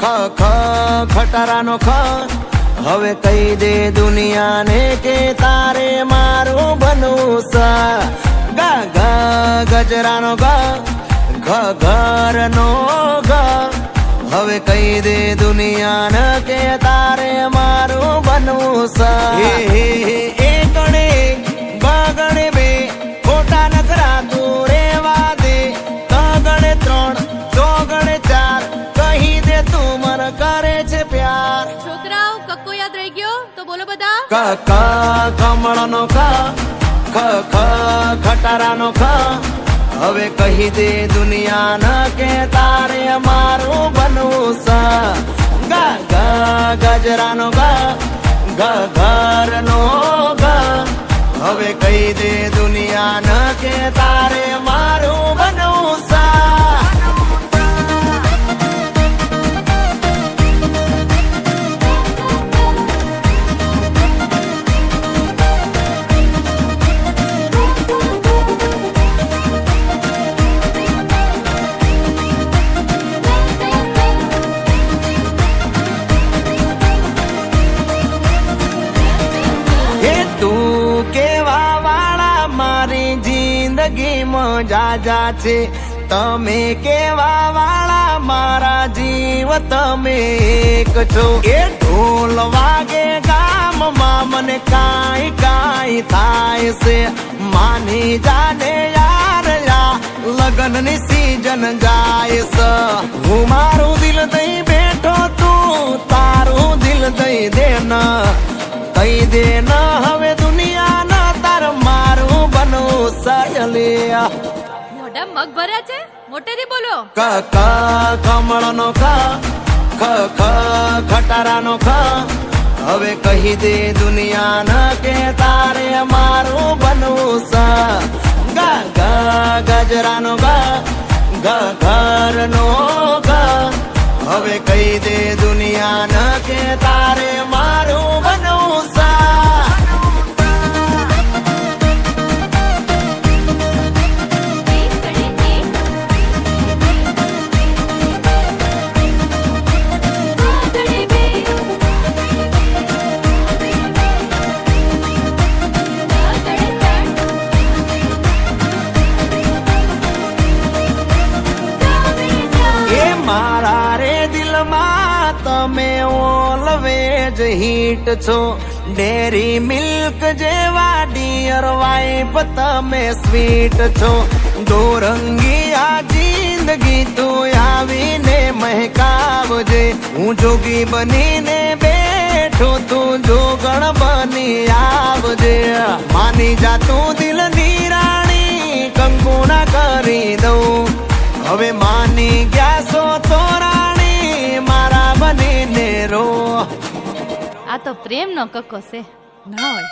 ખ ખ, ખટારાનો ખ. હવે કહી દે દુનિયાને કે તારે મારું બનવું સા. ગા ગા, ગજરાનો ગા, ઘ, ઘરનો ઘ હવે કહી દે દુનિયાને કે તારે મારું બનવું સા. ક ક કમળનો ક ખ ખ ખટારાનો ખ હવે કહી દે દુનિયાને કે તારે મારું બનવું સા. ગા ગા, ગજરાનો ગા, ગ, ઘરનો ગા. હવે કહી દે દુનિયાને કે તારે જિંદગીમાં જાજા છે. તમે કેવા વાળા? મારા જીવ તમે એક છો. એ ઢોલ વાગે ગામમાં મને કાંઈ કાંઈ થાય છે. માની જાને યાર યા, લગ્નની સીઝન જાય છે. હું મારું દિલ દઈ મોઢા મગ ભર્યા છે? મોટેથી બોલો. ક ક કમળનો ક ખ ખ ખટારાનો ખ. હવે કહી દે દુનિયા ન કે તારે મારું બનવું સા. ગા ગા ગજરાનો ગા ગ ઘરનો ગા. હવે કહી દે દુનિયા ન કે તારે રે તમે ઓલવેજ હિટ છો. ડેરી મિલ્ક જેવા ડિયર વાઇફ તમે સ્વીટ છો. દોરંગી આ જિંદગી તું આવીને મહેકાવજે. હું જોગી બનીને બેઠો તું જોગણ બની આવજે. માની જા તું દિલ આ તો પ્રેમ નો કક્કો છે. ના હોય